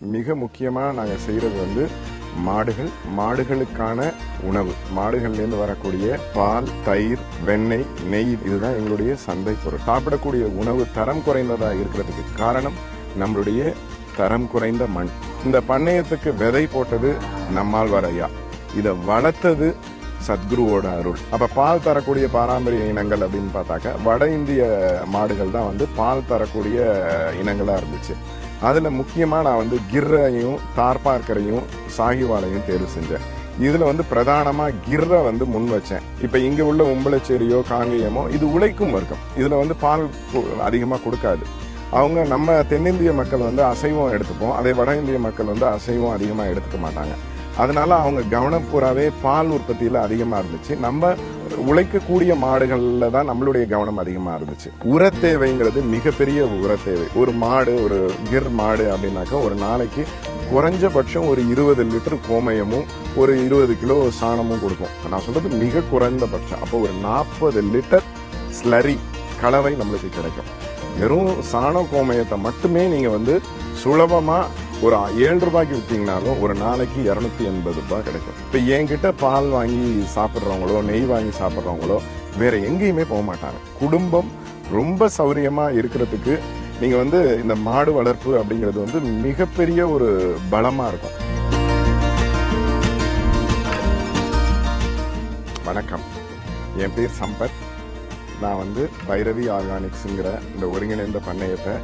மிக முக்கியமாக நாங்கள் செய்கிறது வந்து மாடுகள் மாடுகளுக்கான உணவு. மாடுகள்லேருந்து வரக்கூடிய பால் தயிர் வெண்ணெய் நெய் இதுதான் எங்களுடைய சந்தை பொருள். சாப்பிடக்கூடிய உணவு தரம் குறைந்ததாக இருக்கிறதுக்கு காரணம் நம்மளுடைய தரம் குறைந்த மண். இந்த பண்ணையத்துக்கு விதை போட்டது நம்மால் வரையா இதை வளர்த்தது சத்குருவோட அருள். அப்ப பால் தரக்கூடிய பாரம்பரிய இனங்கள் அப்படின்னு பார்த்தாக்க வட இந்திய மாடுகள் தான் வந்து பால் தரக்கூடிய இனங்களா இருந்துச்சு. அதில் முக்கியமாக நான் வந்து கிர்ரையும் தார்பார்க்கரையும் சாகிவாலையும் தேர்வு செஞ்சேன். இதில் வந்து பிரதானமாக கிர்ரை வந்து முன் வச்சேன். இப்போ இங்கே உள்ள உம்பளச்சேரியோ காங்கேயமோ இது உழைக்கும் வர்க்கம். இதில் வந்து பால் அதிகமாக கொடுக்காது. அவங்க நம்ம தென்னிந்திய மக்கள் வந்து அசைவம் எடுத்துப்போம். அதே வட இந்திய மக்கள் வந்து அசைவம் அதிகமாக எடுத்துக்க மாட்டாங்க. அதனால அவங்க கவனம் பூராவே பால் உற்பத்தியில் அதிகமாக இருந்துச்சு. நம்ம உழைக்கக்கூடிய மாடுகள்ல தான் நம்மளுடைய கவனம் அதிகமா இருந்துச்சு. உர தேவைங்கிறது மிகப்பெரிய உர தேவை ஒரு மாடு ஒரு கிர் மாடு அப்படின்னாக்கா ஒரு நாளைக்கு குறைஞ்சபட்சம் ஒரு இருபது லிட்டர் கோமயமும் ஒரு இருபது கிலோ சாணமும் கொடுக்கும். நான் சொல்றது மிக குறைந்தபட்சம். அப்போ ஒரு நாற்பது லிட்டர் ஸ்லரி கலவை நம்மளுக்கு கிடைக்கும். வெறும் சாண கோமயத்தை மட்டுமே நீங்க வந்து சுலபமா ஒரு ஏழு ரூபாய்க்கு விற்றீங்கனாலும் ஒரு நாளைக்கு இரநூத்தி எண்பது ரூபாய் கிடைக்கும். இப்போ என்கிட்ட பால் வாங்கி சாப்பிட்றவங்களோ நெய் வாங்கி சாப்பிட்றவங்களோ வேற எங்கேயுமே போக மாட்டாங்க. குடும்பம் ரொம்ப சௌரியமா இருக்கிறதுக்கு நீங்க வந்து இந்த மாடு வளர்ப்பு அப்படிங்கிறது வந்து மிகப்பெரிய ஒரு பலமா இருக்கும். வணக்கம். என் பேர் சம்பத். நான் வந்து பைரவி ஆர்கானிக்ஸுங்கிற இந்த ஒருங்கிணைந்த பண்ணையத்தை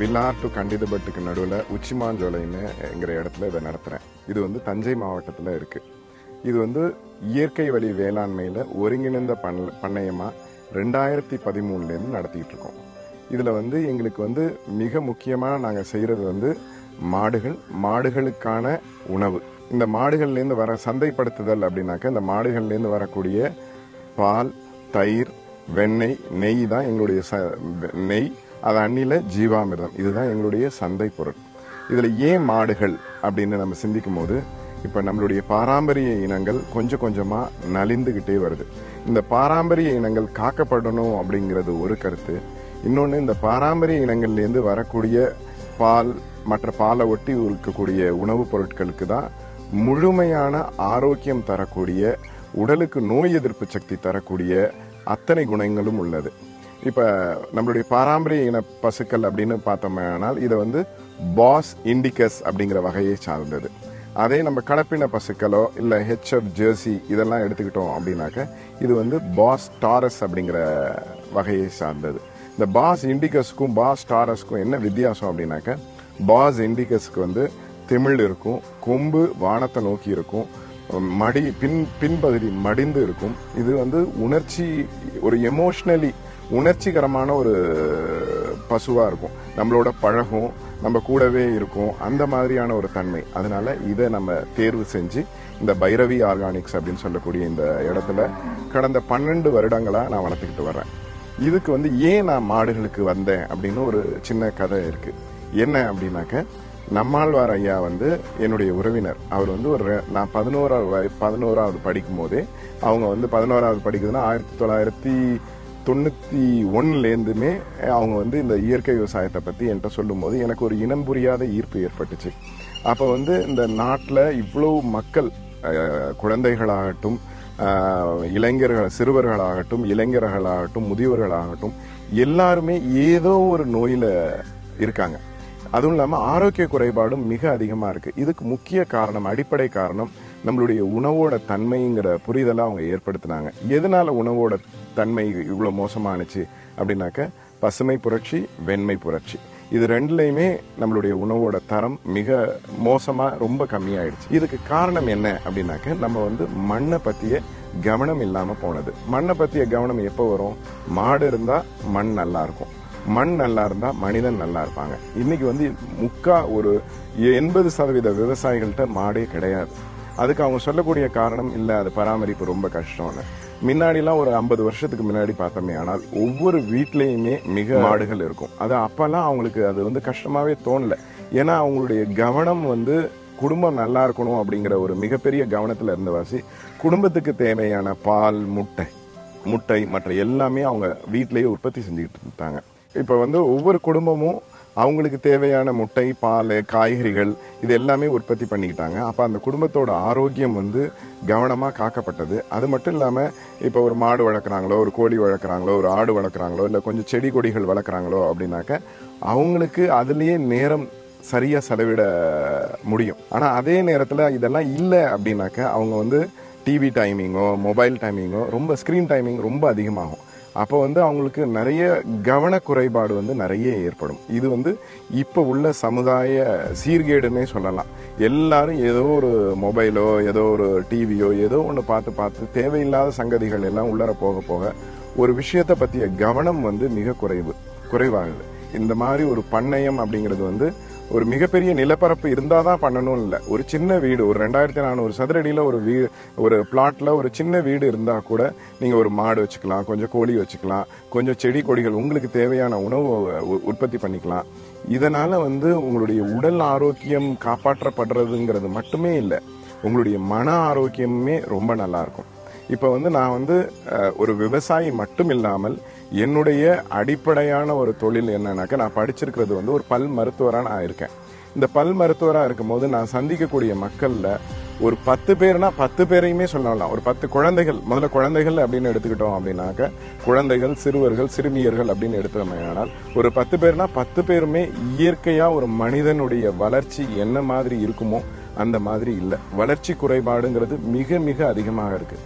பில்லார் டு கண்டிதபட்டுக்கு நடுவில் உச்சிமாஞ்சோலைன்னு என்கிற இடத்துல இதை நடத்துகிறேன் இது வந்து தஞ்சை மாவட்டத்தில் இருக்குது இது வந்து இயற்கை வழி வேளாண்மையில் ஒருங்கிணைந்த பண்ண பண்ணையமாக ரெண்டாயிரத்தி பதிமூணுலேருந்து நடத்திக்கிட்டு இருக்கோம். இதில் வந்து எங்களுக்கு வந்து மிக முக்கியமாக நாங்கள் செய்கிறது வந்து மாடுகள் மாடுகளுக்கான உணவு. இந்த மாடுகள்லேருந்து வர சந்தைப்படுத்துதல் அப்படின்னாக்க இந்த மாடுகள்லேருந்து வரக்கூடிய பால் தயிர் வெண்ணெய் நெய் தான் எங்களுடைய ச- நெய். அது அன்னில ஜீவாமிர்தம். இதுதான் எங்களுடைய சந்தை பொருள். இதில் ஏன் மாடுகள் அப்படின்னு நம்ம சிந்திக்கும் போது இப்போ நம்மளுடைய பாரம்பரிய இனங்கள் கொஞ்சம் கொஞ்சமாக நலிந்துகிட்டே வருது. இந்த பாரம்பரிய இனங்கள் காக்கப்படணும் அப்படிங்கிறது ஒரு கருத்து. இன்னொன்று இந்த பாரம்பரிய இனங்கள்லேருந்து வரக்கூடிய பால் மற்ற பாலை ஒட்டி இருக்கக்கூடிய உணவுப் பொருட்களுக்கு தான் முழுமையான ஆரோக்கியம் தரக்கூடிய உடலுக்கு நோய் எதிர்ப்பு சக்தி தரக்கூடிய அத்தனை குணங்களும் உள்ளது. இப்போ நம்மளுடைய பாரம்பரிய இன பசுக்கள் அப்படின்னு பார்த்தோம்னால் இதை வந்து பாஸ் இண்டிகஸ் அப்படிங்கிற வகையை சார்ந்தது. அதே நம்ம கலப்பின பசுக்களோ இல்லை ஹெச்எஃப் ஜெர்சி இதெல்லாம் எடுத்துக்கிட்டோம் அப்படின்னாக்க இது வந்து பாஸ் டாரஸ் அப்படிங்கிற வகையை சார்ந்தது. இந்த பாஸ் இண்டிகஸ்க்கும் பாஸ் டாரஸ்க்கும் என்ன வித்தியாசம் அப்படின்னாக்க பாஸ் இண்டிகஸ்க்கு வந்து திமிழ் இருக்கும் கொம்பு வானத்தை நோக்கி இருக்கும் மடி பின் பின்பகுதி மடிந்து இருக்கும். இது வந்து உணர்ச்சி ஒரு எமோஷ்னலி உணர்ச்சிகரமான ஒரு பசுவாக இருக்கும். நம்மளோட பழகும் நம்ம கூடவே இருக்கும் அந்த மாதிரியான ஒரு தன்மை. அதனால இதை நம்ம தேர்வு செஞ்சு இந்த பைரவி ஆர்கானிக்ஸ் அப்படின்னு சொல்லக்கூடிய இந்த இடத்துல கடந்த பன்னெண்டு வருடங்களாக நான் வளர்த்துக்கிட்டு வர்றேன். இதுக்கு வந்து ஏன் நான் மாடுகளுக்கு வந்தேன் அப்படின்னு ஒரு சின்ன கதை இருக்கு. என்ன அப்படின்னாக்க நம்மாழ்வார் ஐயா வந்து என்னுடைய உறவினர். அவர் வந்து ஒரு நான் பதினோராவது பதினோராவது படிக்கும் போதே அவங்க வந்து பதினோராவது படிக்குதுன்னா ஆயிரத்தி தொள்ளாயிரத்தி தொண்ணூற்றி ஒன்னுலேருந்துமே அவங்க வந்து இந்த இயற்கை விவசாயத்தை பற்றி என்கிட்ட சொல்லும்போது எனக்கு ஒரு இனம் புரியாத ஈர்ப்பு ஏற்பட்டுச்சு. அப்போ வந்து இந்த நாட்டில் இவ்வளோ மக்கள் குழந்தைகளாகட்டும் இளைஞர்கள் சிறுவர்களாகட்டும் இளைஞர்களாகட்டும் முதியவர்களாகட்டும் எல்லாருமே ஏதோ ஒரு நோயில் இருக்காங்க. அதுவும் இல்லாமல் ஆரோக்கிய குறைபாடும் மிக அதிகமாக இருக்குது இதுக்கு முக்கிய காரணம் அடிப்படை காரணம் நம்மளுடைய உணவோட தன்மைங்கிற புரிதலை அவங்க ஏற்படுத்தினாங்க. எதனால உணவோட தன்மை இவ்வளோ மோசமானுச்சு அப்படின்னாக்க பசுமை புரட்சி வெண்மை புரட்சி. இது ரெண்டுலையுமே நம்மளுடைய உணவோட தரம் மிக மோசமாக ரொம்ப கம்மியாயிடுச்சு. இதுக்கு காரணம் என்ன அப்படின்னாக்க நம்ம வந்து மண்ணை பற்றிய கவனம் இல்லாமல் போனது. மண்ணை பற்றிய கவனம் எப்போ வரும்? மாடு இருந்தால் மண் நல்லா இருக்கும். மண் நல்லா இருந்தால் மனிதன் நல்லா இருப்பாங்க. இன்னைக்கு வந்து முக்கா ஒரு எண்பது சதவீத விவசாயிகள்கிட்ட மாடே கிடையாது. அதுக்கு அவங்க சொல்லக்கூடிய காரணம் இல்ல அது பராமரிப்பு ரொம்ப கஷ்டம்னு. முன்னாடிலாம் ஒரு ஐம்பது வருஷத்துக்கு முன்னாடி பார்த்தோமே ஆனால் ஒவ்வொரு வீட்லயுமே மிக மாடுகள் இருக்கும். அது அப்பெல்லாம் அவங்களுக்கு அது வந்து கஷ்டமாவே தோணல. ஏன்னா அவங்களுடைய கவனம் வந்து குடும்பம் நல்லா இருக்கணும் அப்படிங்கிற ஒரு மிகப்பெரிய கவனத்துல இருந்தவாசி குடும்பத்துக்கு தேவையான பால் முட்டை முட்டை மற்ற எல்லாமே அவங்க வீட்டிலேயே உற்பத்தி செஞ்சுக்கிட்டு இருந்தாங்க. இப்போ வந்து ஒவ்வொரு குடும்பமும் அவங்களுக்கு தேவையான முட்டை பால் காய்கறிகள் இது எல்லாமே உற்பத்தி பண்ணிக்கிட்டாங்க. அப்போ அந்த குடும்பத்தோட ஆரோக்கியம் வந்து கவனமாக காக்கப்பட்டது. அது மட்டும் இல்லாமல் இப்போ ஒரு மாடு வளர்க்குறாங்களோ ஒரு கோழி வளர்க்குறாங்களோ ஒரு ஆடு வளர்க்குறாங்களோ இல்லை கொஞ்சம் செடி கொடிகள் வளர்க்குறாங்களோ அப்படின்னாக்க அவங்களுக்கு அதுலேயே நேரம் சரியாக செலவிட முடியும். ஆனால் அதே நேரத்தில் இதெல்லாம் இல்லை அப்படின்னாக்க அவங்க வந்து டிவி டைமிங்கோ மொபைல் டைமிங்கோ ரொம்ப ஸ்க்ரீன் டைமிங் ரொம்ப அதிகமாகும். அப்போ வந்து அவங்களுக்கு நிறைய கவன குறைபாடு வந்து நிறைய ஏற்படும். இது வந்து இப்போ உள்ள சமுதாய சீர்கேடுன்னே சொல்லலாம். எல்லாரும் ஏதோ ஒரு மொபைலோ ஏதோ ஒரு டிவியோ ஏதோ ஒன்று பார்த்து பார்த்து தேவையில்லாத சங்கதிகள் எல்லாம் உள்ளர போக போக ஒரு விஷயத்தை பற்றிய கவனம் வந்து மிக குறைவு குறைவாகுது. இந்த மாதிரி ஒரு பண்ணையம் அப்படிங்கிறது வந்து ஒரு மிகப்பெரிய நிலப்பரப்பு இருந்தால் தான் பண்ணணும் இல்லை. ஒரு சின்ன வீடு ஒரு ரெண்டாயிரத்தி நானூறு சதுரடியில் ஒரு வீ ஒரு பிளாட்டில் ஒரு சின்ன வீடு இருந்தால் கூட நீங்கள் ஒரு மாடு வச்சுக்கலாம் கொஞ்சம் கோழி வச்சுக்கலாம் கொஞ்சம் செடி கொடிகள் உங்களுக்கு தேவையான உணவு உ- உற்பத்தி பண்ணிக்கலாம். இதனால் வந்து உங்களுடைய உடல் ஆரோக்கியம் காப்பாற்றப்படுறதுங்கிறது மட்டுமே இல்லை உங்களுடைய மன ஆரோக்கியமே ரொம்ப நல்லாயிருக்கும் இப்போ வந்து நான் வந்து ஒரு விவசாயி மட்டும் இல்லாமல் என்னுடைய அடிப்படையான ஒரு தொழில் என்னன்னாக்கா நான் படிச்சிருக்கிறது வந்து ஒரு பல் மருத்துவராக நான் இருக்கேன் இந்த பல் மருத்துவராக இருக்கும்போது நான் சந்திக்கக்கூடிய மக்களில் ஒரு பத்து பேர்னா பத்து பேரையுமே சொல்லலாம் ஒரு பத்து குழந்தைகள் முதல்ல குழந்தைகள் அப்படின்னு எடுத்துக்கிட்டோம் அப்படின்னாக்க குழந்தைகள் சிறுவர்கள் சிறுமியர்கள் அப்படின்னு எடுத்தோம்னால் ஒரு பத்து பேர்னா பத்து பேருமே இயற்கையாக ஒரு மனிதனுடைய வளர்ச்சி என்ன மாதிரி இருக்குமோ அந்த மாதிரி இல்லை. வளர்ச்சி குறைபாடுங்கிறது மிக மிக அதிகமாக இருக்கு.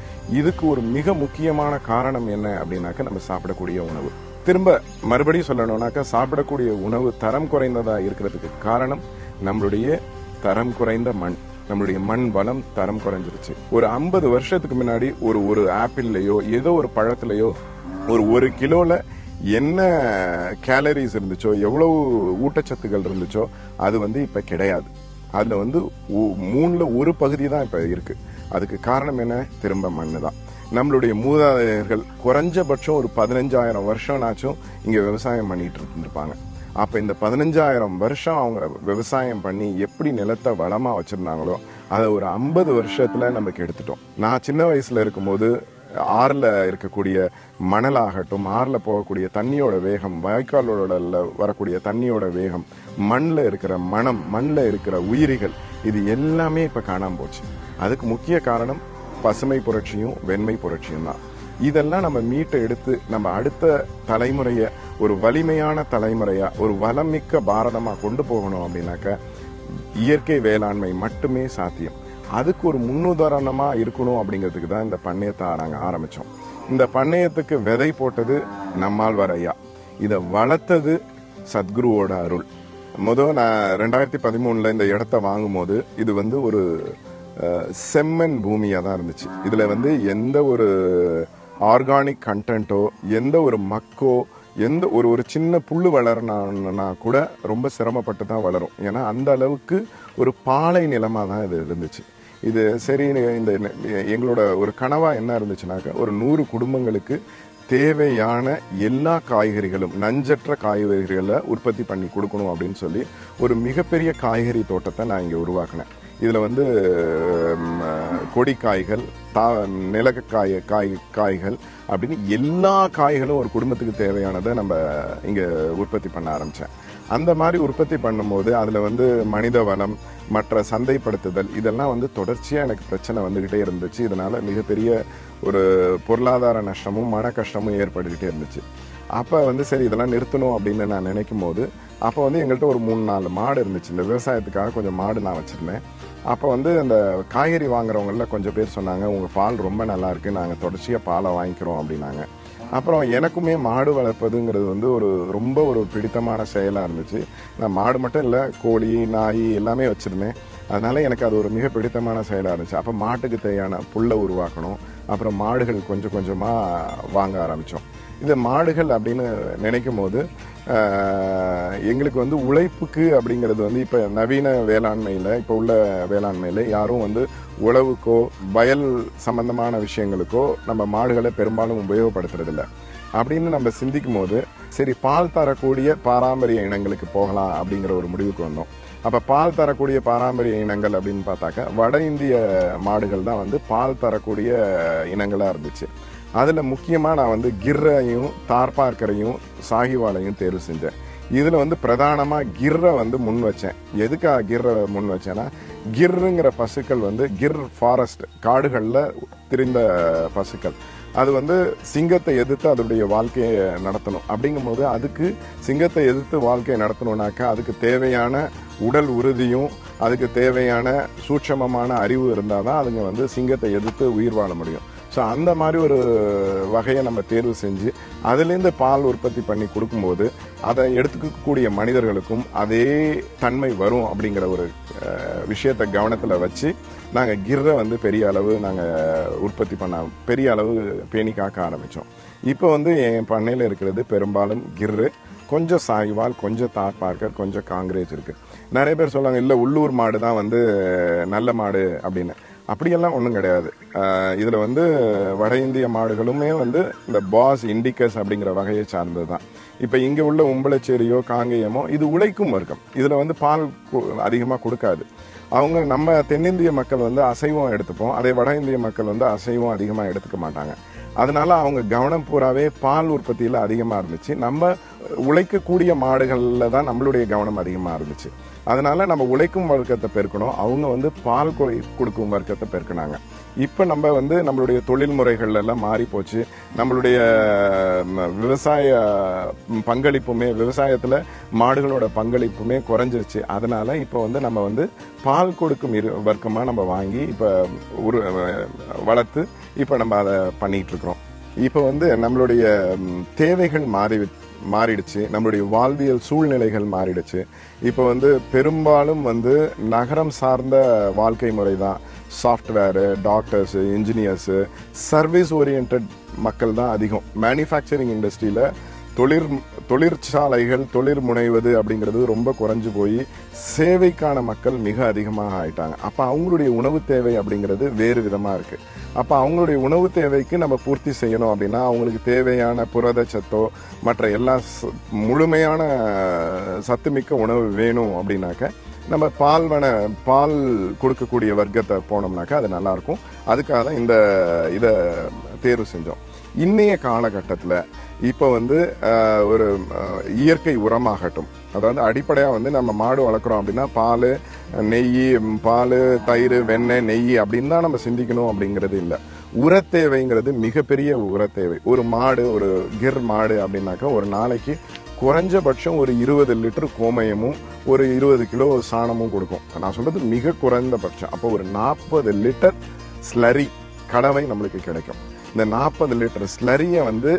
இதுக்கு ஒரு மிக முக்கியமான காரணம் என்ன அப்படின்னாக்க நம்ம சாப்பிடக்கூடிய உணவு. திரும்ப மறுபடியும் சொல்லணும்னாக்கா சாப்பிடக்கூடிய உணவு தரம் குறைந்ததா இருக்கிறதுக்கு காரணம் நம்மளுடைய தரம் குறைந்த மண். நம்மளுடைய மண் வளம் தரம் குறைஞ்சிருச்சு. ஒரு ஐம்பது வருஷத்துக்கு முன்னாடி ஒரு ஒரு ஆப்பிள்லையோ ஏதோ ஒரு பழத்திலையோ ஒரு ஒரு கிலோல என்ன கேலரிஸ் இருந்துச்சோ எவ்வளவு ஊட்டச்சத்துக்கள் இருந்துச்சோ அது வந்து இப்ப கிடையாது. அதில் வந்து மூணில் ஒரு பகுதி தான் இப்போ இருக்கு. அதுக்கு காரணம் என்ன? திரும்ப மண்ணு தான். நம்மளுடைய மூதாதையர்கள் குறைஞ்சபட்சம் ஒரு பதினஞ்சாயிரம் வருஷம்னாச்சும் இங்கே விவசாயம் பண்ணிட்டு இருந்திருப்பாங்க. அப்போ இந்த பதினஞ்சாயிரம் வருஷம் அவங்க விவசாயம் பண்ணி எப்படி நிலத்தை வளமாக வச்சிருந்தாங்களோ அதை ஒரு ஐம்பது வருஷத்தில் நமக்கு எடுத்துட்டோம் நான் சின்ன வயசில் இருக்கும்போது ஆறில் இருக்கக்கூடிய மணலாகட்டும் ஆறில் போகக்கூடிய தண்ணியோட வேகம் வாய்க்காலோட வரக்கூடிய தண்ணியோட வேகம் மண்ணில் இருக்கிற மணம் மண்ணில் இருக்கிற உயிரிகள் இது எல்லாமே இப்போ காணாம போச்சு. அதுக்கு முக்கிய காரணம் பசுமை புரட்சியும் வெண்மை புரட்சியும் தான். இதெல்லாம் நம்ம மீட்டை எடுத்து நம்ம அடுத்த தலைமுறையை ஒரு வலிமையான தலைமுறையா ஒரு வளமிக்க பாரதமாக கொண்டு போகணும் அப்படின்னாக்க இயற்கை வேளாண்மை மட்டுமே சாத்தியம். அதுக்கு ஒரு முன்னுதாரணமா இருக்கணும் அப்படிங்கிறதுக்கு தான் இந்த பண்ணையத்தை நாங்கள் ஆரம்பிச்சோம். இந்த பண்ணையத்துக்கு விதை போட்டது நம்மாழ்வார் ஐயா. இதை வளர்த்தது சத்குருவோட அருள். முதல் நான் ரெண்டாயிரத்தி பதிமூணில் இந்த இடத்த வாங்கும்போது இது வந்து ஒரு செம்மண் பூமியாக தான் இருந்துச்சு. இதில் வந்து எந்த ஒரு ஆர்கானிக் கண்டென்ட்டோ எந்த ஒரு மக்கோ எந்த ஒரு ஒரு சின்ன புல் வளரணும்னா கூட ரொம்ப சிரமப்பட்டு தான் வளரும். ஏன்னா அந்த அளவுக்கு ஒரு பாலை நிலமாக தான் இது இருந்துச்சு. இது சரி இந்த எங்களோட ஒரு கனவா என்ன இருந்துச்சுனாக்கா ஒரு நூறு குடும்பங்களுக்கு தேவையான எல்லா காய்கறிகளும் நஞ்சற்ற காய்கறிகளை உற்பத்தி பண்ணி கொடுக்கணும் அப்படின்னு சொல்லி ஒரு மிகப்பெரிய காய்கறி தோட்டத்தை நான் இங்கே உருவாக்கினேன். இதில் வந்து கொடிக்காய்கள் தா நிலக்காய காய் காய்கள் அப்படின்னு எல்லா காய்களும் ஒரு குடும்பத்துக்கு தேவையானதை நம்ம இங்கே உற்பத்தி பண்ண ஆரம்பித்தேன் அந்த மாதிரி உற்பத்தி பண்ணும்போது அதில் வந்து மனித வளம் மற்ற சந்தைப்படுத்துதல் இதெல்லாம் வந்து தொடர்ச்சியாக எனக்கு பிரச்சனை வந்துக்கிட்டே இருந்துச்சு. இதனால் மிகப்பெரிய ஒரு பொருளாதார நஷ்டமும் மன கஷ்டமும் ஏற்பட்டுக்கிட்டே இருந்துச்சு. அப்போ வந்து சரி இதெல்லாம் நிறுத்தணும் அப்படின்னு நான் நினைக்கும் போது அப்போ வந்து எங்கள்கிட்ட ஒரு மூணு நாலு மாடு இருந்துச்சு. இந்த விவசாயத்துக்காக கொஞ்சம் மாடு நான் வச்சுருந்தேன். அப்போ வந்து அந்த காய்கறி வாங்குறவங்களில் கொஞ்சம் பேர் சொன்னாங்க உங்கள் பால் ரொம்ப நல்லாயிருக்கு நாங்கள் தொடர்ச்சியாக பாலை வாங்கிக்கிறோம் அப்படின்னாங்க. அப்புறம் எனக்குமே மாடு வளர்ப்பதுங்கிறது வந்து ஒரு ரொம்ப ஒரு பிடித்தமான செயலாக இருந்துச்சு. நான் மாடு மட்டும் இல்லை கோழி நாய் எல்லாமே வச்சுருந்தேன். அதனால் எனக்கு அது ஒரு மிக பிடித்தமான செயலாக இருந்துச்சு. அப்போ மாட்டுக்கு தேவையான புல்லை உருவாக்கணும். அப்புறம் மாடுகள் கொஞ்சம் கொஞ்சமாக வாங்க ஆரம்பித்தோம் இந்த மாடுகள் அப்படின்னு நினைக்கும் போது எங்களுக்கு வந்து உழைப்புக்கு அப்படிங்கிறது வந்து இப்போ நவீன வேளாண்மையில் இப்போ உள்ள வேளாண்மையில் யாரும் வந்து உழவுக்கோ வயல் சம்பந்தமான விஷயங்களுக்கோ நம்ம மாடுகளை பெரும்பாலும் உபயோகப்படுத்துறதில்ல. அப்படின்னு நம்ம சிந்திக்கும் போது சரி பால் தரக்கூடிய பாரம்பரிய இனங்களுக்கு போகலாம் அப்படிங்கிற ஒரு முடிவுக்கு வந்தோம். அப்போ பால் தரக்கூடிய பாரம்பரிய இனங்கள் அப்படின்னு பார்த்தாக்க வட இந்திய மாடுகள் தான் வந்து பால் தரக்கூடிய இனங்களாக இருந்துச்சு. அதில் முக்கியமாக நான் வந்து கிர்ரையும் தார்பார்க்கரையும் சாகிவாலையும் தேர்வு செஞ்சேன். இதில் வந்து பிரதானமாக கிர்ரை வந்து முன் வச்சேன். எதுக்காக கிர்ரை முன் வச்சேன்னா கிர்ருங்கிற பசுக்கள் வந்து கிர் ஃபாரஸ்ட் காடுகளில் திரிந்த பசுக்கள். அது வந்து சிங்கத்தை எதிர்த்து அதனுடைய வாழ்க்கையை நடத்தணும். அப்படிங்கும்போது அதுக்கு சிங்கத்தை எதிர்த்து வாழ்க்கையை நடத்தணும்னாக்கா அதுக்கு தேவையான உடல் உறுதியும் அதுக்கு தேவையான சூட்சமமான அறிவு இருந்தால் தான் அதுங்க வந்து சிங்கத்தை எதிர்த்து உயிர் வாழ முடியும். ஸோ அந்த மாதிரி ஒரு வகையை நம்ம தேர்வு செஞ்சு அதுலேருந்து பால் உற்பத்தி பண்ணி கொடுக்கும்போது அதை எடுத்துக்கக்கூடிய மனிதர்களுக்கும் அதே தன்மை வரும் அப்படிங்கிற ஒரு விஷயத்தை கவனத்தில் வச்சு நாங்கள் கிர்ரை வந்து பெரிய அளவு நாங்கள் உற்பத்தி பண்ண பெரிய அளவு பேணி காக்க ஆரம்பித்தோம் இப்போ வந்து என் பண்ணையில் இருக்கிறது பெரும்பாலும் கிர்ரு கொஞ்சம் சாய்வால் கொஞ்சம் தார் பார்க்கர் கொஞ்சம் காங்கிரேஜ் இருக்குது நிறைய பேர் சொல்லுவாங்க இல்லை உள்ளூர் மாடு தான் வந்து நல்ல மாடு அப்படின்னு. அப்படியெல்லாம் ஒன்றும் கிடையாது. இதில் வந்து வட இந்திய மாடுகளுமே வந்து இந்த பாஸ் இண்டிகஸ் அப்படிங்கிற வகையை சார்ந்தது தான் இப்போ இங்கே உள்ள உம்பளச்சேரியோ காங்கேயமோ இது உழைக்கும் வர்க்கம். இதில் வந்து பால் அதிகமாக கொடுக்காது. அவங்க நம்ம தென்னிந்திய மக்கள் வந்து அசைவம் எடுத்துப்போம். அதே வட இந்திய மக்கள் வந்து அசைவம் அதிகமாக எடுத்துக்க மாட்டாங்க. அதனால அவங்க கவனம் பூராவே பால் உற்பத்தியில் அதிகமாக இருந்துச்சு. நம்ம உழைக்கக்கூடிய மாடுகளில் தான் நம்மளுடைய கவனம் அதிகமாக இருந்துச்சு. அதனால் நம்ம உழைக்கும் வர்க்கத்தை பெருக்கணும். அவங்க வந்து பால் கொ- கொடுக்கும் வர்க்கத்தை பெருக்கினாங்க. இப்போ நம்ம வந்து நம்மளுடைய தொழில் முறைகள் எல்லாம் மாறி போச்சு. நம்மளுடைய விவசாய பங்களிப்புமே விவசாயத்தில் மாடுகளோட பங்களிப்புமே குறைஞ்சிருச்சு. அதனால இப்போ வந்து நம்ம வந்து பால் கொடுக்கும் இரு வர்க்கமாக நம்ம வாங்கி இப்போ உரு வளர்த்து இப்போ நம்ம அதை பண்ணிகிட்ருக்குறோம் இருக்கிறோம். இப்போ வந்து நம்மளுடைய தேவைகள் மாறி மாறிடுச்சு. நம்மளுடைய வாழ்வியல் சூழ்நிலைகள் மாறிடுச்சு. இப்போ வந்து பெரும்பாலும் வந்து நகரம் சார்ந்த வாழ்க்கை முறை தான் software doctors engineers service oriented மக்கள் தான் அதிகம். மேனுஃபேக்சரிங் இண்டஸ்ட்ரியில் தொழிற் தொழிற்சாலைகள் தொழில் முனைவது அப்படிங்கிறது ரொம்ப குறைஞ்சு போய் சேவைக்கான மக்கள் மிக அதிகமாக ஆயிட்டாங்க. அப்போ அவங்களுடைய உணவு தேவை அப்படிங்கிறது வேறு விதமாக இருக்குது அப்போ அவங்களுடைய உணவு தேவைக்கு நம்ம பூர்த்தி செய்யணும் அப்படின்னா அவங்களுக்கு தேவையான புரத சத்தோ மற்ற எல்லா முழுமையான சத்துமிக்க உணவு வேணும் அப்படின்னாக்க நம்ம பால்வன பால் கொடுக்கக்கூடிய வர்க்கத்தை போனோம்னாக்கா அது நல்லாயிருக்கும் அதுக்காக தான் இந்த இதை தேர்வு செஞ்சோம். இன்றைய காலகட்டத்தில் இப்போ வந்து ஒரு இயற்கை உரமாகட்டும். அதாவது அடிப்படையாக வந்து நம்ம மாடு வளர்க்குறோம் அப்படின்னா பால் நெய் பால் தயிர் வெண்ணெய் நெய் அப்படின்னு தான் நம்ம சிந்திக்கணும் அப்படிங்கிறது இல்லை. உரத்தேவைங்கிறது மிகப்பெரிய உரத்தேவை. ஒரு மாடு ஒரு கிர் மாடு அப்படின்னாக்கா ஒரு நாளைக்கு குறைஞ்சபட்சம் ஒரு இருபது லிட்டர் கோமயமும் ஒரு இருபது கிலோ சாணமும் கொடுக்கும். நான் சொல்றது மிக குறைந்தபட்சம். அப்போ ஒரு நாற்பது லிட்டர் ஸ்லரி கலவை நம்மளுக்கு கிடைக்கும். இந்த நாற்பது லிட்டர் ஸ்லரியை வந்து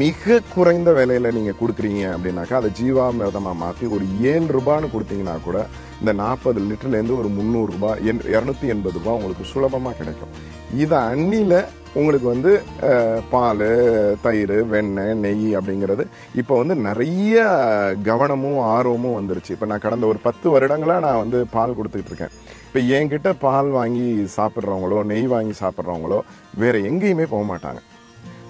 மிக குறைந்த விலையில நீங்க கொடுக்குறீங்க அப்படின்னாக்கா அதை ஜீவாமிரதமாக மாத்தி ஒரு ஏழு ரூபான்னு கொடுத்தீங்கன்னா கூட இந்த நாற்பது லிட்டர்லேருந்து ஒரு முந்நூறு ரூபாய் இரநூத்தி எண்பது ரூபாய் உங்களுக்கு சுலபமா கிடைக்கும். இதை அன்னியில் உங்களுக்கு வந்து பால் தயிர் வெண்ணெய் நெய் அப்படிங்கிறது இப்போ வந்து நிறைய கவனமும் ஆர்வமும் வந்துருச்சு. இப்போ நான் கடந்த ஒரு பத்து வருடங்களாக நான் வந்து பால் கொடுத்துக்கிட்டு இருக்கேன். இப்போ என்கிட்ட பால் வாங்கி சாப்பிட்றவங்களோ நெய் வாங்கி சாப்பிட்றவங்களோ வேறு எங்கேயுமே போக மாட்டாங்க.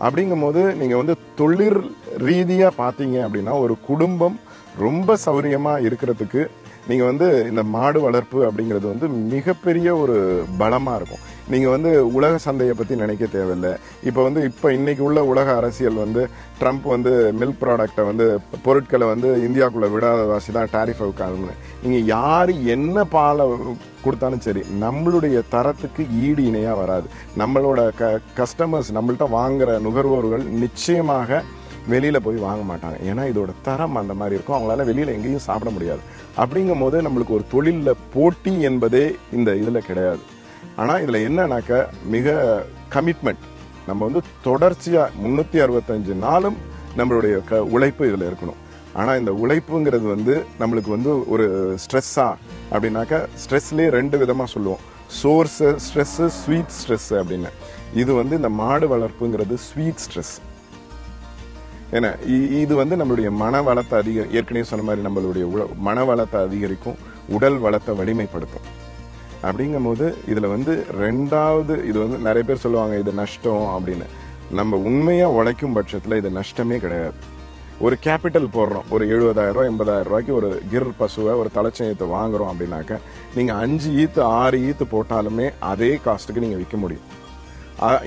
அப்படிங்கும்போது நீங்க வந்து தொழில் ரீதியா பாத்தீங்க அப்படின்னா ஒரு குடும்பம் ரொம்ப சௌரியமா இருக்கிறதுக்கு நீங்க வந்து இந்த மாடு வளர்ப்பு அப்படிங்கிறது வந்து மிகப்பெரிய ஒரு பலமா இருக்கும். நீங்கள் வந்து உலக சந்தையை பற்றி நினைக்க தேவையில்லை. இப்போ வந்து இப்போ இன்றைக்கி உள்ள உலக அரசியல் வந்து ட்ரம்ப் வந்து மில்க் ப்ராடக்ட்டை வந்து பொருட்களை வந்து இந்தியாவுக்குள்ளே விடாத வாசி தான் டாரிஃப் காரணம் நீங்கள் யார் என்ன பாலை கொடுத்தாலும் சரி நம்மளுடைய தரத்துக்கு ஈடு இணையாக வராது. நம்மளோட க கஸ்டமர்ஸ் நம்மள்கிட்ட வாங்குகிற நுகர்வோர்கள் நிச்சயமாக வெளியில் போய் வாங்க மாட்டாங்க. ஏன்னா இதோட தரம் அந்த மாதிரி இருக்கும். அவங்களால வெளியில் எங்கேயும் சாப்பிட முடியாது. அப்படிங்கும் போது நம்மளுக்கு ஒரு தொழிலில் போட்டி என்பதே இந்த இதில் கிடையாது. ஆனால் இதில் என்னன்னாக்க மிக கமிட்மெண்ட் நம்ம வந்து தொடர்ச்சியாக முந்நூற்றி அறுபத்தஞ்சு நாளும் நம்மளுடைய க உழைப்பு இதில் இருக்கணும். ஆனால் இந்த உழைப்புங்கிறது வந்து நம்மளுக்கு வந்து ஒரு ஸ்ட்ரெஸ்ஸா அப்படின்னாக்கா ஸ்ட்ரெஸ்லேயே ரெண்டு விதமாக சொல்லுவோம். சோர்ஸு ஸ்ட்ரெஸ்ஸு ஸ்வீட் ஸ்ட்ரெஸ்ஸு அப்படின்னு. இது வந்து இந்த மாடு வளர்ப்புங்கிறது ஸ்வீட் ஸ்ட்ரெஸ் ஏன்னா இ- இது வந்து நம்மளுடைய மன வளத்தை அதிக ஏற்கனவே சொன்ன மாதிரி நம்மளுடைய உல- மன வளத்தை அதிகரிக்கும் உடல் வளத்தை வலிமைப்படுத்தும். அப்படிங்கும்போது இதுல வந்து ரெண்டாவது இது வந்து நிறைய பேர் சொல்லுவாங்க இது நஷ்டம் அப்படின்னு. நம்ம உண்மையா உழைக்கும் பட்சத்துல இது நஷ்டமே கிடையாது. ஒரு கேபிட்டல் போடுறோம். ஒரு எழுபதாயிரம் ரூபாய் எண்பதாயிரம் ரூபாய்க்கு ஒரு கிர் பசுவை ஒரு தலைச்சயத்தை வாங்குறோம் அப்படின்னாக்க நீங்க அஞ்சு ஈத்து ஆறு ஈத்து போட்டாலுமே அதே காஸ்ட்டுக்கு நீங்க விற்க முடியும்.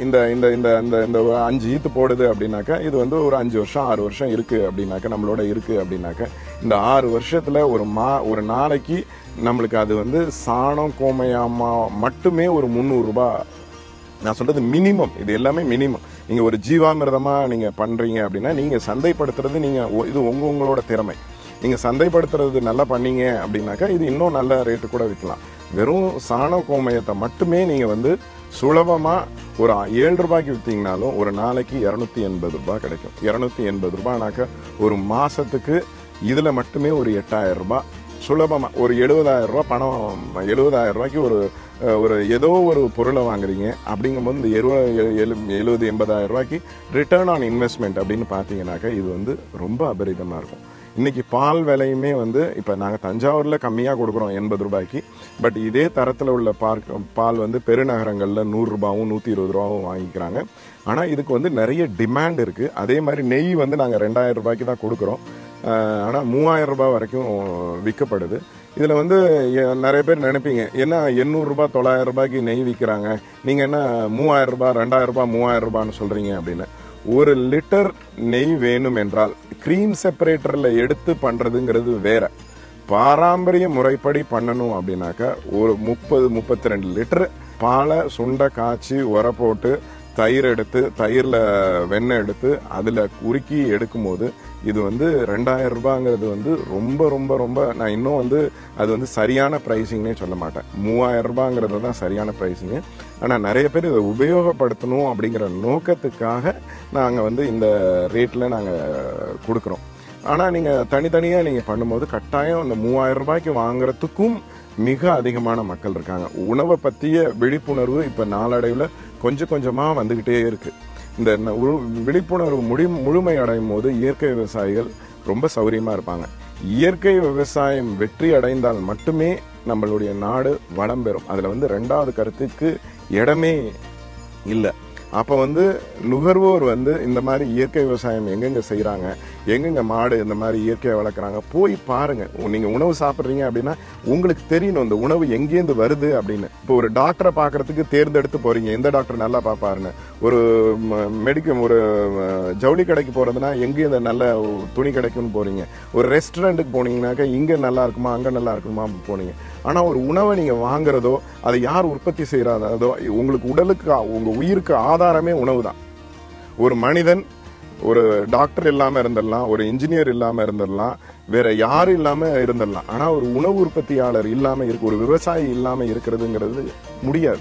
இந்த இந்த இந்த இந்த இந்த ஒரு அஞ்சு ஈத்து போடுது அப்படின்னாக்கா இது வந்து ஒரு அஞ்சு வருஷம் ஆறு வருஷம் இருக்கு அப்படின்னாக்கா நம்மளோட இருக்கு அப்படின்னாக்கா இந்த ஆறு வருஷத்துல ஒரு மா ஒரு நாளைக்கு நம்மளுக்கு அது வந்து சாணம் கோமையாமா மட்டுமே ஒரு முந்நூறுரூபா நான் சொல்றது மினிமம் இது எல்லாமே மினிமம் நீங்கள் ஒரு ஜீவாமிரதமாக நீங்கள் பண்ணுறீங்க அப்படின்னா நீங்கள் சந்தைப்படுத்துறது நீங்கள் ஒ- இது உங்க உங்களோட திறமை. நீங்கள் சந்தைப்படுத்துறது நல்லா பண்ணீங்க அப்படின்னாக்கா இது இன்னும் நல்ல ரேட்டு கூட விற்கலாம் வெறும் சாண கோமயத்தை மட்டுமே நீங்கள் வந்து சுலபமாக ஒரு ஏழு ரூபாய்க்கு விற்றீங்கனாலும் ஒரு நாளைக்கு இரநூத்தி எண்பது ரூபாய் கிடைக்கும். இரநூத்தி எண்பது ரூபாய்னாக்க ஒரு மாதத்துக்கு இதில் மட்டுமே ஒரு எட்டாயிரம் ரூபாய். சுலபமாக ஒரு எழுபதாயிரம் ரூபா பணம் எழுபதாயிரம் ரூபாய்க்கு ஒரு ஒரு ஏதோ ஒரு பொருளை வாங்குறீங்க. அப்படிங்கும்போது இந்த எழுபது எழுபது எண்பதாயிரம் ரூபாய்க்கு ரிட்டர்ன் ஆன் இன்வெஸ்ட்மெண்ட் அப்படின்னு பார்த்தீங்கன்னாக்கா இது வந்து ரொம்ப அபரிதமாக இருக்கும். இன்றைக்கி பால் விலையுமே வந்து இப்போ நாங்கள் தஞ்சாவூரில் கம்மியாக கொடுக்குறோம் எண்பது ரூபாய்க்கு. பட் இதே தரத்தில் உள்ள பார்க் பால் வந்து பெருநகரங்களில் நூறுரூபாவும் நூற்றி இருபது ரூபாவும் வாங்கிக்கிறாங்க. ஆனால் இதுக்கு வந்து நிறைய டிமாண்ட் இருக்குது அதே மாதிரி நெய் வந்து நாங்கள் ரெண்டாயிரம் ரூபாய்க்கு தான் கொடுக்குறோம். ஆனால் மூவாயிரம் ரூபாய் வரைக்கும் விற்கப்படுது. இதில் வந்து நிறைய பேர் நினைப்பீங்க என்ன எண்ணூறுரூபா தொள்ளாயிரம் ரூபாய்க்கு நெய் விற்கிறாங்க? நீங்கள் என்ன மூவாயிரம் ரூபாய் ரெண்டாயிரம் ரூபாய் மூவாயிரம் ரூபான்னு சொல்கிறீங்க அப்படின்னு. ஒரு லிட்டர் நெய் வேணும் என்றால் க்ரீம் செப்பரேட்டரில் எடுத்து பண்ணுறதுங்கிறது வேற. பாரம்பரிய முறைப்படி பண்ணணும் அப்படின்னாக்கா ஒரு முப்பது முப்பத்தி ரெண்டு லிட்டர் பாலை சுண்டை காய்ச்சி உர போட்டு தயிர் எடுத்து தயிரில் வெண்ணெய் எடுத்து அதில் உருக்கி எடுக்கும்போது இது வந்து ரெண்டாயிரம் ரூபாங்கிறது வந்து ரொம்ப ரொம்ப ரொம்ப நான் இன்னும் வந்து அது வந்து சரியான ப்ரைஸிங்னே சொல்ல மாட்டேன். மூவாயிரம் ரூபாங்கிறது தான் சரியான ப்ரைஸிங்கு ஆனால் நிறைய பேர் இதை உபயோகப்படுத்தணும் அப்படிங்கிற நோக்கத்துக்காக நாங்கள் வந்து இந்த ரேட்டில் நாங்கள் கொடுக்குறோம். ஆனால் நீங்கள் தனித்தனியாக நீங்கள் பண்ணும்போது கட்டாயம் அந்த மூவாயிரம் ரூபாய்க்கு வாங்குறதுக்கும் மிக அதிகமான மக்கள் இருக்காங்க. உணவை பற்றிய விழிப்புணர்வு இப்போ நாளடைவில் கொஞ்சம் கொஞ்சமாக வந்துக்கிட்டே இருக்குது இந்த விழிப்புணர்வு முடி முழுமை அடையும் போது இயற்கை விவசாயிகள் ரொம்ப சௌரியமாக இருப்பாங்க. இயற்கை விவசாயம் வெற்றி அடைந்தால் மட்டுமே நம்மளுடைய நாடு வளம் பெறும். அதில் வந்து ரெண்டாவது கருத்துக்கு இடமே இல்லை. அப்போ வந்து நுகர்வோர் வந்து இந்த மாதிரி இயற்கை விவசாயம் எங்கெங்கே செய்கிறாங்க எங்கெங்க மாடு இந்த மாதிரி இயற்கையாக வளர்க்குறாங்க போய் பாருங்க. நீங்கள் உணவு சாப்பிட்றீங்க அப்படின்னா உங்களுக்கு தெரியணும் இந்த உணவு எங்கேருந்து வருது அப்படின்னு. இப்போ ஒரு டாக்டரை பார்க்கறதுக்கு தேர்ந்தெடுத்து போறீங்க எந்த டாக்டர் நல்லா பார்ப்பாருன்னு. ஒரு மெடிக்கல் ஒரு ஜவுளி கடைக்கு போறதுன்னா எங்கே இந்த நல்ல துணி கிடைக்கும்னு போறீங்க. ஒரு ரெஸ்டாரண்ட்டுக்கு போனீங்கன்னாக்கா இங்கே நல்லா இருக்குமா அங்கே நல்லா இருக்குமா போனீங்க. ஆனால் ஒரு உணவை நீங்கள் வாங்குறதோ அதை யார் உற்பத்தி செய்கிறாதோ உங்களுக்கு உடலுக்கு உங்கள் உயிருக்கு ஆதாரமே உணவு தான் ஒரு மனிதன் ஒரு டாக்டர் இல்லாம இருந்துடலாம் ஒரு இன்ஜினியர் இல்லாம இருந்துடலாம் வேற யாரும் இல்லாம இருந்துடலாம். ஆனா ஒரு உணவு உற்பத்தியாளர் இல்லாம இருக்கு ஒரு விவசாயி இல்லாம இருக்கிறதுங்கிறது முடியாது.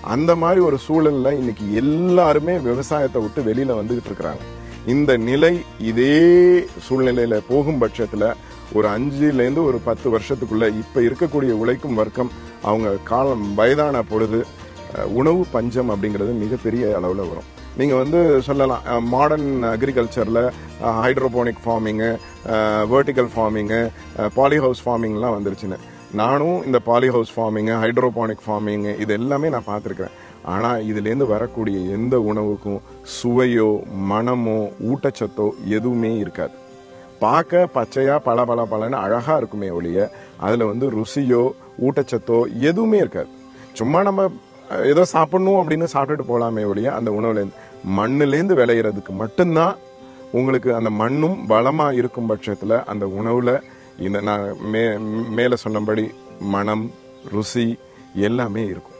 அந்த மாதிரி ஒரு சூழல்ல இன்னைக்கு எல்லாருமே விவசாயத்தை விட்டு வெளியில வந்துகிட்டு இருக்கிறாங்க. இந்த நிலை இதே சூழ்நிலையில போகும் பட்சத்துல ஒரு அஞ்சுலேருந்து ஒரு பத்து வருஷத்துக்குள்ள இப்ப இருக்கக்கூடிய உழைக்கும் வர்க்கம் அவங்க காலம் வயதான பொழுது உணவு பஞ்சம் அப்படிங்கிறது மிகப்பெரிய அளவில் வரும். நீங்கள் வந்து சொல்லலாம் modern அக்ரிகல்ச்சரில் hydroponic farming vertical farming poly house ஃபார்மிங்லாம் வந்துருச்சுன்னு. நானும் இந்த poly house farming hydroponic farming இது எல்லாமே நான் பார்த்துருக்குறேன். ஆனால் இதுலேருந்து வரக்கூடிய எந்த உணவுக்கும் சுவையோ மனமோ ஊட்டச்சத்தோ எதுவுமே இருக்காது. பார்க்க பச்சையாக பல பல பலன்னு அழகாக இருக்குமே ஒழிய அதில் வந்து ருசியோ ஊட்டச்சத்தோ எதுவுமே இருக்காது. சும்மா நம்ம ஏதோ சாப்பிடணும் அப்படின்னு சாப்பிட்டுட்டு போகலாமே ஒழிய அந்த உணவுலேருந்து மண்ணுலேருந்து விளையிறதுக்கு மட்டும்தான் உங்களுக்கு அந்த மண்ணும் வளமாக இருக்கும் பட்சத்தில் அந்த உணவில் இந்த நான் மே மேலே சொன்னபடி மனம் ருசி எல்லாமே இருக்கும்.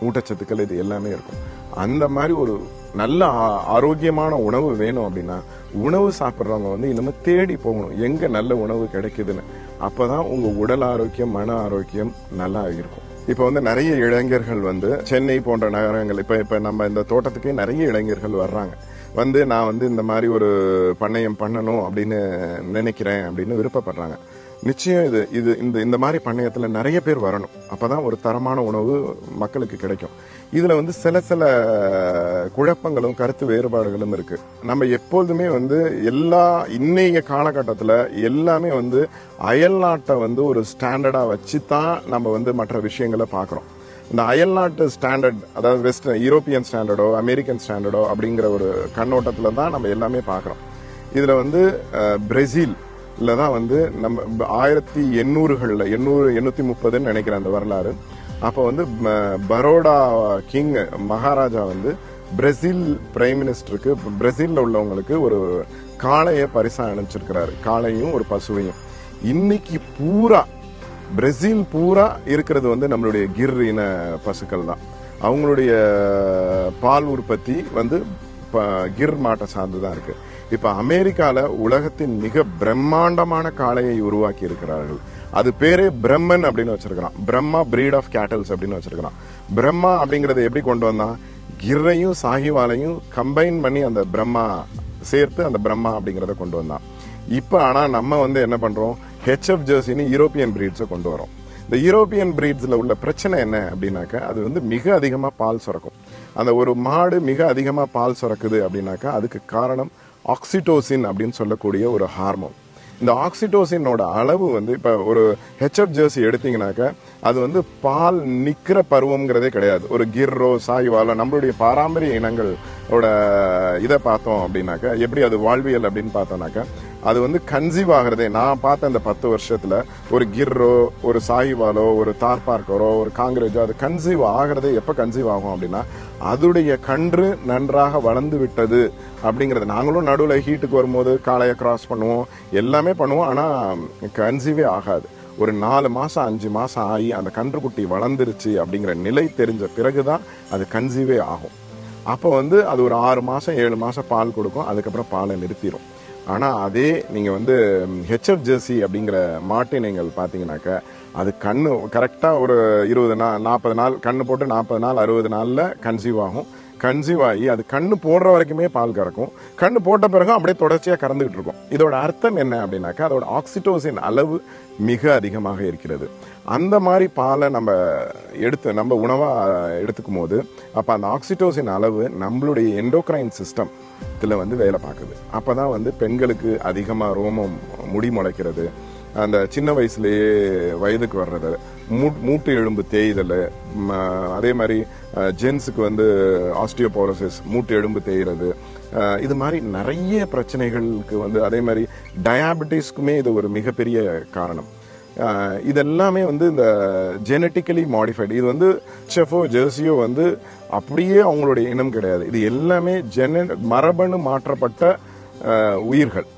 ஊட்டச்சத்துக்கள் இது எல்லாமே இருக்கும். அந்த மாதிரி ஒரு நல்ல ஆ- ஆரோக்கியமான உணவு வேணும் அப்படின்னா உணவு சாப்பிட்றவங்க வந்து இனிமே தேடி போகணும். எங்கே நல்ல உணவு கிடைக்குதுன்னு. அப்பதான் உங்கள் உடல் ஆரோக்கியம் மன ஆரோக்கியம் நல்லா இருக்கும். இப்போ வந்து நிறைய இளைஞர்கள் வந்து சென்னை போன்ற நகரங்கள் இப்போ இப்போ நம்ம இந்த தோட்டத்துக்கே நிறைய இளைஞர்கள் வர்றாங்க. வந்து நான் வந்து இந்த மாதிரி ஒரு பண்ணையம் பண்ணணும் அப்படின்னு நினைக்கிறேன் அப்படின்னு விருப்பப்படுறாங்க. நிச்சயம் இது இது இந்த இந்த மாதிரி பண்ணையத்தில் நிறைய பேர் வரணும். அப்போ தான் ஒரு தரமான உணவு மக்களுக்கு கிடைக்கும். இதில் வந்து சில சில குழப்பங்களும் கருத்து வேறுபாடுகளும் இருக்குது நம்ம எப்பொழுதுமே வந்து எல்லா இன்னைய காலகட்டத்தில் எல்லாமே வந்து அயல் நாட்டை வந்து ஒரு ஸ்டாண்டர்டாக வச்சு தான் நம்ம வந்து மற்ற விஷயங்களை பார்க்குறோம். இந்த அயல்நாட்டு ஸ்டாண்டர்ட் அதாவது வெஸ்டர்ன் யூரோப்பியன் ஸ்டாண்டர்டோ அமெரிக்கன் ஸ்டாண்டர்டோ அப்படிங்கிற ஒரு கண்ணோட்டத்தில் தான் நம்ம எல்லாமே பார்க்குறோம். இதில் வந்து பிரேசில் தான் வந்து நம்ம ஆயிரத்தி எண்ணூறுகளில் எண்ணூறு எண்ணூற்றி முப்பதுன்னு நினைக்கிறேன் அந்த வரலாறு. அப்போ வந்து ம- பரோடா கிங் மகாராஜா வந்து பிரேசில் பிரைம் மினிஸ்டருக்கு பிரேசில்ல உள்ளவங்களுக்கு ஒரு காளையை பரிசா அனுப்பிச்சிருக்கிறாரு. காளையும் ஒரு பசுவையும். இன்னைக்கு பூரா பிரேசில் பூரா இருக்கிறது வந்து நம்மளுடைய கிர் இன பசுக்கள் தான். அவங்களுடைய பால் உற்பத்தி வந்து ப- கிர் மாட்டை சார்ந்து தான் இருக்குது இப்ப அமெரிக்கால உலகத்தின் மிக பிரம்மாண்டமான காளையை உருவாக்கி இருக்கிறார்கள். அது பேரே பிரம்மன் அப்படின்னு வச்சிருக்கிறான். பிரம்மா பிரீட் ஆஃப் கேட்டல்ஸ் அப்படின்னு வச்சிருக்கிறான். பிரம்மா அப்படிங்கறத எப்படி கொண்டு வந்தான் கிர்ரையும் சாகிவாலையும் கம்பைன் பண்ணி அந்த பிரம்மா சேர்த்து அந்த பிரம்மா அப்படிங்கறத கொண்டு வந்தான் இப்ப ஆனா நம்ம வந்து என்ன பண்றோம்? ஹெச்எஃப் ஜெர்சின்னு யூரோப்பியன் பிரீட்ஸை கொண்டு வரோம். இந்த யூரோப்பியன் பிரீட்ஸில் உள்ள பிரச்சனை என்ன அப்படின்னாக்கா அது வந்து மிக அதிகமாக பால் சுரக்கும். அந்த ஒரு மாடு மிக அதிகமாக பால் சுரக்குது அப்படின்னாக்கா அதுக்கு காரணம் ஆக்சிடோசின் அப்படின்னு சொல்லக்கூடிய ஒரு ஹார்மோன். இந்த ஆக்சிடோசினோட அளவு வந்து இப்போ ஒரு ஹெச்எஃப் ஜெர்சி எடுத்தீங்கன்னாக்க அது வந்து பால் நிற்கிற பருவம்ங்கிறதே கிடையாது. ஒரு கிர்ரோ சாய்வாலோ நம்மளுடைய பாரம்பரிய இனங்களோட இதை பார்த்தோம் அப்படின்னாக்க எப்படி அது வாழ்வியல் அப்படின்னு பார்த்தோம்னாக்க அது வந்து கன்சீவ் ஆகிறதே. நான் பார்த்த அந்த பத்து வருஷத்துல ஒரு கிர்ரோ ஒரு சாயிவாலோ ஒரு தார்பார்க்கரோ ஒரு காங்கிரேஜோ அது கன்சீவ் ஆகிறதே எப்ப கன்சீவ் ஆகும் அப்படின்னா அதுடைய கன்று நன்றாக வளர்ந்து விட்டது அப்படிங்கிறது. நாங்களும் நடுவில் ஹீட்டுக்கு வரும்போது காளையை கிராஸ் பண்ணுவோம். எல்லாமே பண்ணுவோம். ஆனால் கன்சீவே ஆகாது. ஒரு நாலு மாதம் அஞ்சு மாதம் ஆகி அந்த கன்றுக்குட்டி வளர்ந்துருச்சு அப்படிங்கிற நிலை தெரிஞ்ச பிறகு தான் அது கன்சீவே ஆகும். அப்போ வந்து அது ஒரு ஆறு மாதம் ஏழு மாதம் பால் கொடுக்கும். அதுக்கப்புறம் பாலை நிறுத்திடும் ஆனால் அதே நீங்கள் வந்து ஹெச்எஃப் ஜெர்சி அப்படிங்கிற மாட்டை நீங்கள் அது கண் கரெக்டாக ஒரு இருபது நாள் நாற்பது நாள் கண் போட்டு நாற்பது நாள் அறுபது நாளில் கன்சீவ் ஆகும். கன்சீவ் ஆகி அது கண் போடுற வரைக்குமே பால் கறக்கும். கண் போட்ட பிறகும் அப்படியே தொடர்ச்சியாக கறந்துகிட்டு இருக்கும். இதோட அர்த்தம் என்ன அப்படின்னாக்கா அதோட ஆக்சிடோசின் அளவு மிக அதிகமாக இருக்கிறது. அந்த மாதிரி பாலை நம்ம எடுத்து நம்ம உணவாக எடுத்துக்கும் போது அப்போ அந்த ஆக்சிடோசின் அளவு நம்மளுடைய எண்டோக்ரைன் சிஸ்டம் இதில் வந்து வேலை பார்க்குது. அப்போ தான் வந்து பெண்களுக்கு அதிகமாக ரோமம் முடி முளைக்கிறது அந்த சின்ன வயசுலேயே வயதுக்கு வர்றது மூ- மூட்டு எலும்பு தேய்தல் அதே மாதிரி ஜென்ஸுக்கு வந்து ஆஸ்டியோபோரோசிஸ் மூட்டு எலும்பு தேய்கிறது இது மாதிரி நிறைய பிரச்சனைகளுக்கு வந்து அதே மாதிரி டயாபெட்டிஸ்க்குமே இது ஒரு மிகப்பெரிய காரணம். இதெல்லாமே வந்து இந்த ஜெனட்டிக்கலி மாடிஃபைடு இது வந்து செஃபோ ஜெர்சியோ வந்து அப்படியே அவங்களுடைய இனம் கிடையாது. இது எல்லாமே ஜென மரபணு மாற்றப்பட்ட உயிர்கள்.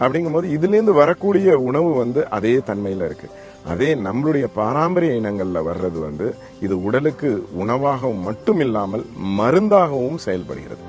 அப்படிங்கும்போது இதுலேருந்து வரக்கூடிய உணவு வந்து அதே தன்மையில் இருக்கு. அதே நம்மளுடைய பாரம்பரிய இனங்களில் வர்றது வந்து இது உடலுக்கு உணவாகவும் மட்டும் இல்லாமல் மருந்தாகவும் செயல்படுகிறது.